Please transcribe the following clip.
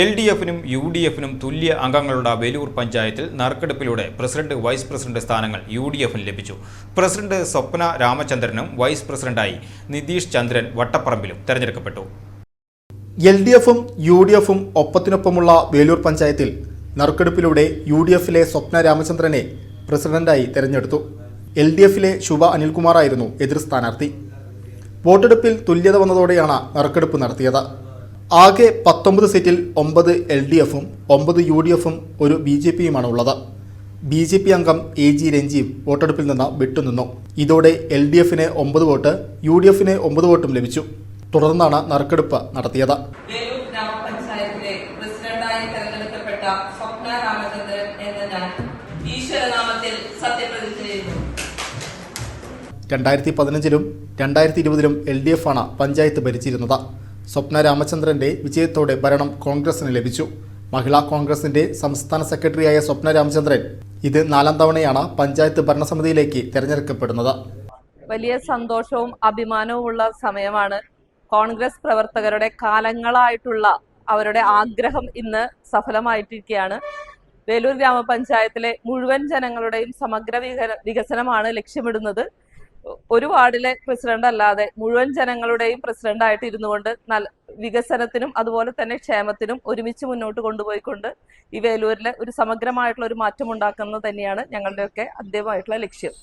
L D എഫിനും U D എഫിനും തുല്യ അംഗങ്ങളുടെ വേലൂർ പഞ്ചായത്തിൽ നറുക്കെടുപ്പിലൂടെ പ്രസിഡന്റ് വൈസ് പ്രസിഡന്റ് സ്ഥാനങ്ങൾ യു ഡി എഫിന് ലഭിച്ചു. പ്രസിഡന്റ് സ്വപ്ന രാമചന്ദ്രനും വൈസ് പ്രസിഡന്റായി നിതീഷ് ചന്ദ്രൻ വട്ടപ്പറമ്പിലും തെരഞ്ഞെടുക്കപ്പെട്ടു. എൽ ഡി എഫും യു ഡി എഫും ഒപ്പത്തിനൊപ്പമുള്ള വേലൂർ പഞ്ചായത്തിൽ നറുക്കെടുപ്പിലൂടെ യു ഡി എഫിലെ സ്വപ്ന രാമചന്ദ്രനെ പ്രസിഡന്റായി തെരഞ്ഞെടുത്തു. എൽ ഡി എഫിലെ ശുഭ അനിൽകുമാറായിരുന്നു എതിർ സ്ഥാനാർത്ഥി. വോട്ടെടുപ്പിൽ തുല്യത വന്നതോടെയാണ് നറുക്കെടുപ്പ് നടത്തിയത്. ആകെ പത്തൊമ്പത് സീറ്റിൽ ഒമ്പത് എൽ ഡി എഫും ഒമ്പത് യു ഡി എഫും ഒരു ബി ജെ പിയുമാണ് ഉള്ളത് ബി ജെ പി അംഗം എ ജി രഞ്ജീവ് വോട്ടെടുപ്പിൽ നിന്ന് വിട്ടുനിന്നു. ഇതോടെ എൽ ഡി എഫിന് ഒമ്പത് വോട്ട് യു ഡി എഫിന് ഒമ്പത് വോട്ടും ലഭിച്ചു. തുടർന്നാണ് നറുക്കെടുപ്പ് നടത്തിയത്. രണ്ടായിരത്തി പതിനഞ്ചിലും രണ്ടായിരത്തി ഇരുപതിലും എൽ ഡി എഫ് ആണ് പഞ്ചായത്ത് ഭരിച്ചിരുന്നത്. സ്വപ്ന രാമചന്ദ്രന്റെ വിജയത്തോടെ ഭരണം കോൺഗ്രസിന് ലഭിച്ചു. മഹിളാ കോൺഗ്രസിന്റെ സംസ്ഥാന സെക്രട്ടറിയായ സ്വപ്ന രാമചന്ദ്രൻ ഇത് നാലാം തവണയാണ് പഞ്ചായത്ത് ഭരണസമിതിയിലേക്ക് തിരഞ്ഞെടുക്കപ്പെടുന്നത്. വലിയ സന്തോഷവും അഭിമാനവും ഉള്ള സമയമാണ് കോൺഗ്രസ് പ്രവർത്തകരുടെ കാലങ്ങളായിട്ടുള്ള അവരുടെ ആഗ്രഹം ഇന്ന് സഫലമായിട്ടിരിക്കുകയാണ്. വേലൂർ ഗ്രാമപഞ്ചായത്തിലെ മുഴുവൻ ജനങ്ങളുടെയും സമഗ്ര വികസനമാണ് ലക്ഷ്യമിടുന്നത്. ഒരു വാർഡിലെ പ്രസിഡന്റ് അല്ലാതെ മുഴുവൻ ജനങ്ങളുടെയും പ്രസിഡന്റ് ആയിട്ട് ഇരുന്നു ഇരുന്നുകൊണ്ട് നല്ല വികസനത്തിനും അതുപോലെ തന്നെ ക്ഷേമത്തിനും ഒരുമിച്ച് മുന്നോട്ട് കൊണ്ടുപോയിക്കൊണ്ട് ഈ വേലൂരിലെ ഒരു സമഗ്രമായിട്ടുള്ള ഒരു മാറ്റം ഉണ്ടാക്കുന്നത് തന്നെയാണ് ഞങ്ങളുടെയൊക്കെ അന്തിമമായിട്ടുള്ള ലക്ഷ്യം.